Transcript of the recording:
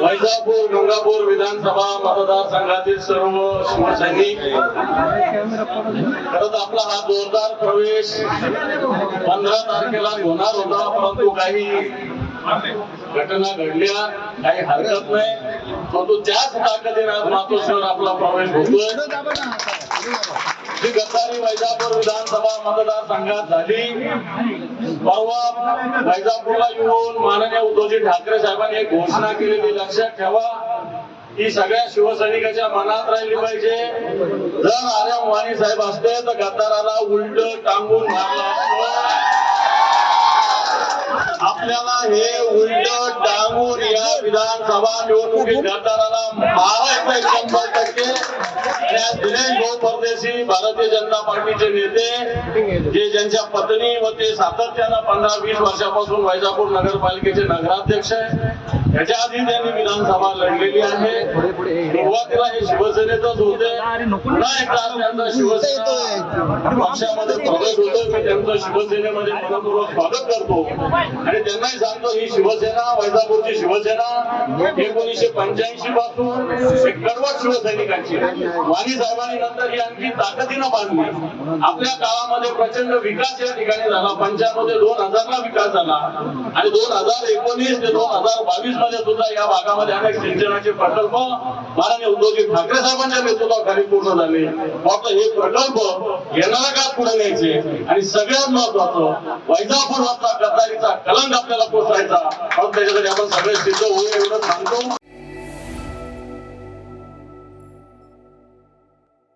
वैजापूर गंगापूर विधानसभा मतदारसंघातील सर्व शिवसैनिक. खरंच आपला हा जोरदार प्रवेश पंधरा तारखेला होणार होता परंतु काही घटना घडल्या काही हरकत नाही. परंतु त्याच ताकदीने आज मातोश्वर आपला प्रवेश होतोय. जी गद्दारी वैजापूर विधानसभा मतदारसंघात झाली. परवा वैजापूरला येऊन माननीय उद्धवजी ठाकरे साहेबांनी एक घोषणा केलेली लक्षात ठेवा ही सगळ्या शिवसैनिकाच्या मनात राहिली पाहिजे. जर आर्या वाणी साहेब असते तर गद्दाराला उलट टांगून मारलं आपल्याला हे उलट टांगून या विधानसभा निवडणुकीत गद्दाराला मारायचं शंभर टक्के. दिनेश भाऊ परदेशी भारतीय जनता पार्टीचे नेते जे ज्यांच्या पत्नी व ते सातत्यानं पंधरा वीस वर्षापासून वैजापूर नगरपालिकेचे नगराध्यक्ष आहे. त्याच्या आधी त्यांनी विधानसभा लढलेली आहे. सुरुवातीला हे शिवसेनेतच होते. पुन्हा एकदा त्यांचा शिवसेना पक्षामध्ये प्रवेश होतो मी त्यांचं शिवसेनेमध्ये मनपूर्वक स्वागत करतो. आणि त्यांनाही सांगतो ही शिवसेना वैजापूरची शिवसेना एकोणीसशे पंच्याऐंशी पासून एक कडवट शिवसैनिकांची आहे. साहेबांनी नंतर ही आणखी ताकदीनं बांधली. आपल्या काळामध्ये प्रचंड विकास या ठिकाणी झाला. पंच्याण्णव दोन हजार ला विकास झाला. आणि दोन हजार एकोणीस ते दोन हजार बावीसमध्ये सुद्धा या भागामध्ये अनेक सिंचनाचे प्रकल्प माननीय उद्धवजी ठाकरे साहेबांच्या नेतृत्वाखाली पूर्ण झाले. फक्त हे प्रकल्प येणाऱ्या काळात पुढे न्यायचे? आणि सगळ्यात महत्वाचं वैजापूर वरचा गद्दारीचा कलंक आपल्याला पोचायचा म्हणून त्याच्यासाठी आपण सगळे सिद्ध होऊ एवढं सांगतो.